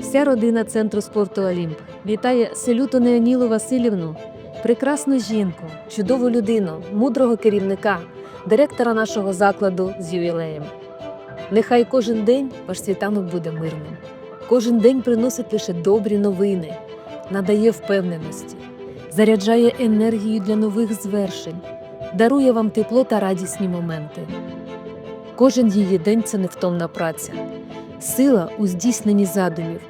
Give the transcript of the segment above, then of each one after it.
Вся родина центру спорту Олімп вітає Селюту Неонілу Васильівну, прекрасну жінку, чудову людину, мудрого керівника, директора нашого закладу з ювілеєм. Нехай кожен день ваш світанок буде мирним. Кожен день приносить лише добрі новини, надає впевненості, заряджає енергію для нових звершень, дарує вам тепло та радісні моменти. Кожен її день це невтомна праця, сила у здійсненні задумів,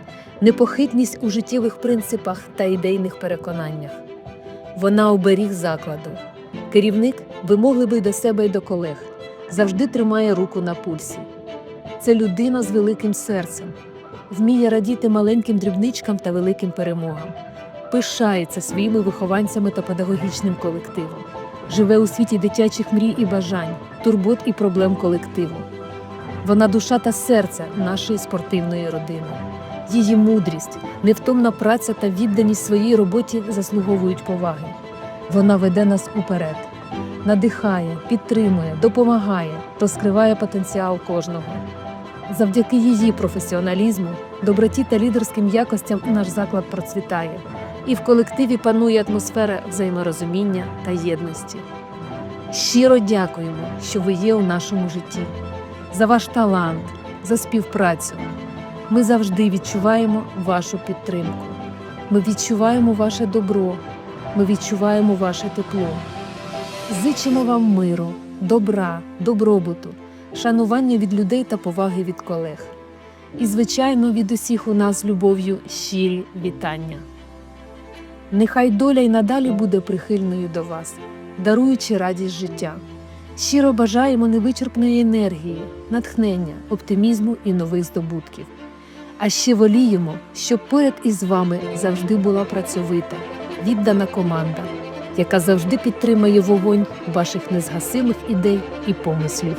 непохитність у життєвих принципах та ідейних переконаннях. Вона оберіг закладу. Керівник вимогливий до себе і до колег, завжди тримає руку на пульсі. Це людина з великим серцем, вміє радіти маленьким дрібничкам та великим перемогам, пишається своїми вихованцями та педагогічним колективом, живе у світі дитячих мрій і бажань, турбот і проблем колективу. Вона душа та серце нашої спортивної родини. Її мудрість, невтомна праця та відданість своїй роботі заслуговують поваги. Вона веде нас уперед, надихає, підтримує, допомагає, розкриває потенціал кожного. Завдяки її професіоналізму, доброті та лідерським якостям наш заклад процвітає, і в колективі панує атмосфера взаєморозуміння та єдності. Щиро дякуємо, що ви є у нашому житті, за ваш талант, за співпрацю. Ми завжди відчуваємо вашу підтримку. Ми відчуваємо ваше добро, ми відчуваємо ваше тепло. Зичимо вам миру, добра, добробуту, шанування від людей та поваги від колег. І, звичайно, від усіх у нас любов'ю щирі вітання. Нехай доля й надалі буде прихильною до вас, даруючи радість життя. Щиро бажаємо невичерпної енергії, натхнення, оптимізму і нових здобутків. А ще воліємо, щоб поряд із вами завжди була працьовита, віддана команда, яка завжди підтримає вогонь ваших незгасимих ідей і помислів.